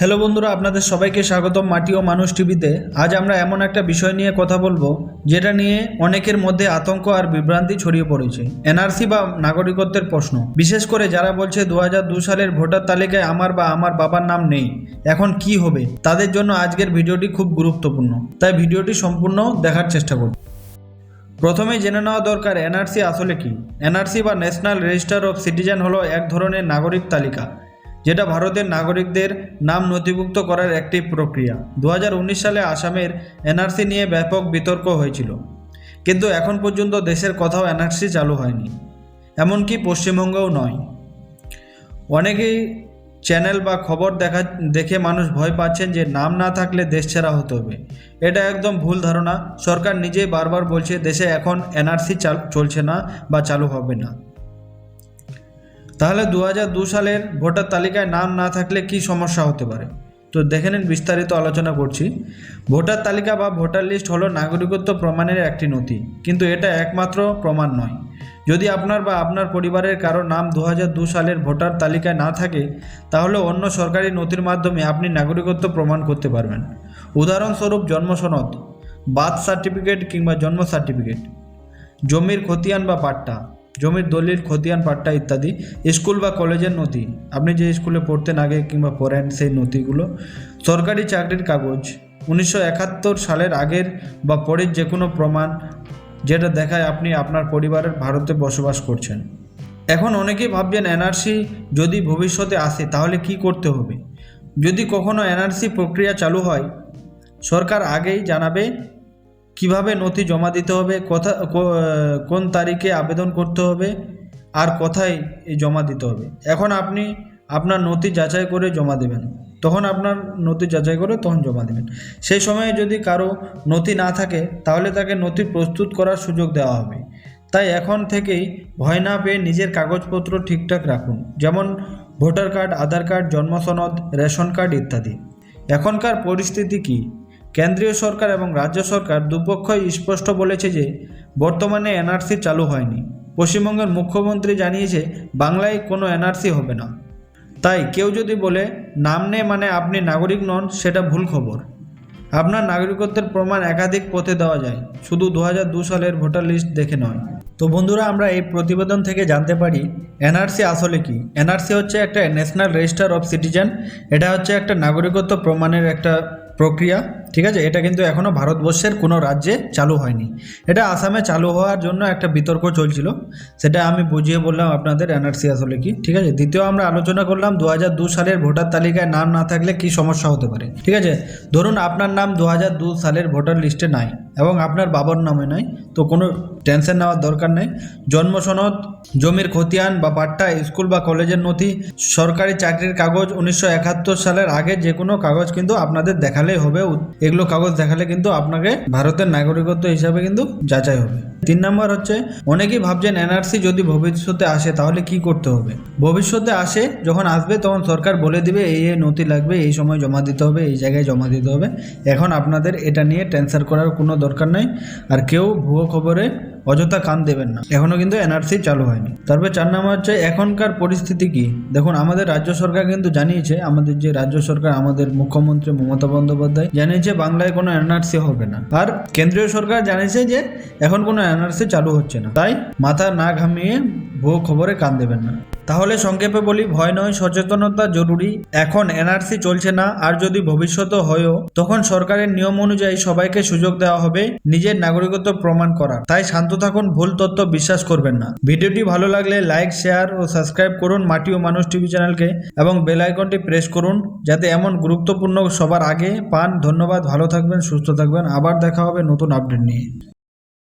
Hello বন্ধুরা, আপনাদের সবাইকে স্বাগতম মাটি ও মানুষ টিভিতে। আজ আমরা এমন একটা বিষয় নিয়ে কথা বলব, যেটা নিয়ে অনেকের মধ্যে আতঙ্ক আর বিভ্রান্তি ছড়িয়ে পড়েছে। এনআরসি বা নাগরিকত্বের প্রশ্ন। বিশেষ করে যারা বলছে দু সালের ভোটার তালিকায় আমার বা আমার বাবার নাম নেই, এখন কি হবে? তাদের জন্য আজকের ভিডিওটি খুব গুরুত্বপূর্ণ। তাই ভিডিওটি সম্পূর্ণ দেখার চেষ্টা করুন প্রথমে জেনে নেওয়া দরকার, এনআরসি আসলে কি? এনআরসি বা ন্যাশনাল রেজিস্টার অফ সিটিজেন হলো এক ধরনের নাগরিক তালিকা। যেটা ভারতের নাগরিকদের নাম নথিভুক্ত করার একটি প্রক্রিয়া। দু হাজার উনিশ সালে আসামের এনআরসি নিয়ে ব্যাপক বিতর্ক হয়েছিল। কিন্তু এখন পর্যন্ত দেশের কোথাও এনআরসি চালু হয়নি। এমনকি পশ্চিমবঙ্গও নয়। অনেকেই চ্যানেল বা খবর দেখা, দেখে মানুষ ভয় পাচ্ছেন যে নাম না থাকলে দেশ ছাড়া হতে হবে। এটা একদম ভুল ধারণা। সরকার নিজেই বারবার বলছে, দেশে এখন এনআরসি চাল, চলছে না বা চালু হবে না। তাহলে দু সালের ভোটার তালিকায় নাম না থাকলে কি সমস্যা হতে পারে? তো দেখে নিন বিস্তারিত আলোচনা করছি। ভোটার তালিকা বা ভোটার লিস্ট হলো নাগরিকত্ব প্রমাণের একটি নথি, কিন্তু এটা একমাত্র প্রমাণ নয়। যদি আপনার বা আপনার পরিবারের কারও নাম দু সালের ভোটার তালিকায় না থাকে, তাহলে অন্য সরকারি নথির মাধ্যমে আপনি নাগরিকত্ব প্রমাণ করতে পারবেন। উদাহরণস্বরূপ জন্ম সনদ, বার্থ সার্টিফিকেট কিংবা জন্ম সার্টিফিকেট, জমির খতিয়ান বা পাট্টা। জমির দলিল, খতিয়ান, পাট্টা ইত্যাদি স্কুল বা কলেজের নথি। আপনি যে স্কুলে পড়তেন আগে কিংবা পড়েন সেই নথিগুলো সরকারি চাকরির কাগজ। উনিশশো একাত্তর সালের আগের বা পরের যে কোনো প্রমাণ যেটা দেখায় আপনি আপনার পরিবারের ভারতে বসবাস করছেন। এখন অনেকেই ভাবছেন এনআরসি যদি ভবিষ্যতে আসে তাহলে কি করতে হবে? যদি কখনো এনআরসি প্রক্রিয়া চালু হয়, সরকার আগেই জানাবে কীভাবে নথি জমা দিতে হবে, কোথা কোন তারিখে আবেদন করতে হবে, আর কোথায় জমা দিতে হবে। এখন আপনি আপনার নথি যাচাই করে জমা দেবেন। তখন আপনার নথি যাচাই করে তখন জমা দেবেন। সেই সময়ে যদি কারও নথি না থাকে, তাহলে তাকে নথি প্রস্তুত করার সুযোগ দেওয়া হবে। তাই এখন থেকেই ভয় না পেয়ে নিজের কাগজপত্র ঠিকঠাক রাখুন। যেমন ভোটার কার্ড, আধার কার্ড, জন্ম সনদ, রেশন কার্ড ইত্যাদি। এখনকার পরিস্থিতি কি? কেন্দ্রীয় সরকার এবং রাজ্য সরকার দুপক্ষই স্পষ্ট বলেছে যে বর্তমানে এনআরসি চালু হয়নি। পশ্চিমবঙ্গের মুখ্যমন্ত্রী জানিয়েছে, বাংলায় কোনো এনআরসি হবে না। তাই কেউ যদি বলে, নাম নেই মানে আপনি নাগরিক নন, সেটা ভুল খবর। আপনার নাগরিকত্বের প্রমাণ একাধিক পথে দেওয়া যায়। শুধু দু সালের ভোটার লিস্ট দেখে নয়। তো বন্ধুরা, আমরা এই প্রতিবেদন থেকে জানতে পারি, এনআরসি আসলে কি? এনআরসি হচ্ছে একটা ন্যাশনাল রেজিস্টার অফ সিটিজেন। এটা হচ্ছে একটা নাগরিকত্ব প্রমাণের একটা প্রক্রিয়া। ঠিক আছে? এটা কিন্তু এখনও ভারতবর্ষের কোনো রাজ্যে চালু হয়নি। এটা আসামে চালু হওয়ার জন্য একটা বিতর্ক চলছিল। সেটা আমি বুঝিয়ে বললাম আপনাদের এনআরসি আসলে কি, ঠিক আছে? দ্বিতীয় আমরা আলোচনা করলাম দু সালের ভোটার তালিকায় নাম না থাকলে কি সমস্যা হতে পারে, ঠিক আছে? ধরুন আপনার নাম দু সালের ভোটার লিস্টে নাই এবং আপনার বাবার নামে নাই, তো কোনো টেনশন নেওয়ার দরকার নেই। জন্ম সনদ, জমির খতিয়ান বা পাট্টা, স্কুল বা কলেজের নথি, সরকারি চাকরির কাগজ উনিশশো একাত্তর সালের আগে যে কোনো কাগজ কিন্তু আপনাদের দেখালেই হবে। এগুলো কাগজ দেখালে কিন্তু আপনাকে ভারতের নাগরিকত্ব হিসাবে কিন্তু যাচাই হবে। তিন নম্বর হচ্ছে, অনেকেই ভাবছেন এনআরসি যদি ভবিষ্যতে আসে তাহলে কি করতে হবে? ভবিষ্যতে আসে, যখন আসবে তখন সরকার বলে দিবে, এই এই নথি লাগবে, এই সময় জমা দিতে হবে, এই জায়গায় জমা দিতে হবে। এখন আপনাদের এটা নিয়ে টেনশন করার কোনো দরকার নেই। আর কেউ ভুয়ো খবরে অযথা কান দেবেন না। এখনও কিন্তু এনআরসি চালু হয়নি। তারপরে চার নম্বর হচ্ছে, এখনকার পরিস্থিতি কি? দেখুন, আমাদের রাজ্য সরকার কিন্তু জানিয়েছে, আমাদের যে রাজ্য সরকার, আমাদের মুখ্যমন্ত্রী মমতা বন্দ্যোপাধ্যায় জানিয়েছে, বাংলায় কোনো এনআরসি হবে না। আর কেন্দ্রীয় সরকার জানিয়েছে যে, এখন কোনো এনআরসি চালু হচ্ছে না। তাই মাথা না ঘামিয়ে ভুয়ো খবরে কান দেবেন না। তাহলে সংক্ষেপে বলি, ভয় নয়, সচেতনতা জরুরি। এখন এনআরসি চলছে না, আর যদি ভবিষ্যতে হয়ও, তখন সরকারের নিয়ম অনুযায়ী সবাইকে সুযোগ দেওয়া হবে নিজের নাগরিকত্ব প্রমাণ করার। তাই শান্ত থাকুন, ভুল তথ্য বিশ্বাস করবেন না। ভিডিওটি ভালো লাগলে লাইক, শেয়ার ও সাবস্ক্রাইব করুন মাটি ও মানুষ টিভি চ্যানেলকে এবং বেল আইকনটি প্রেস করুন যাতে এমন গুরুত্বপূর্ণ সবার আগে পান। ধন্যবাদ, ভালো থাকবেন, সুস্থ থাকবেন। আবার দেখা হবে নতুন আপডেট নিয়ে।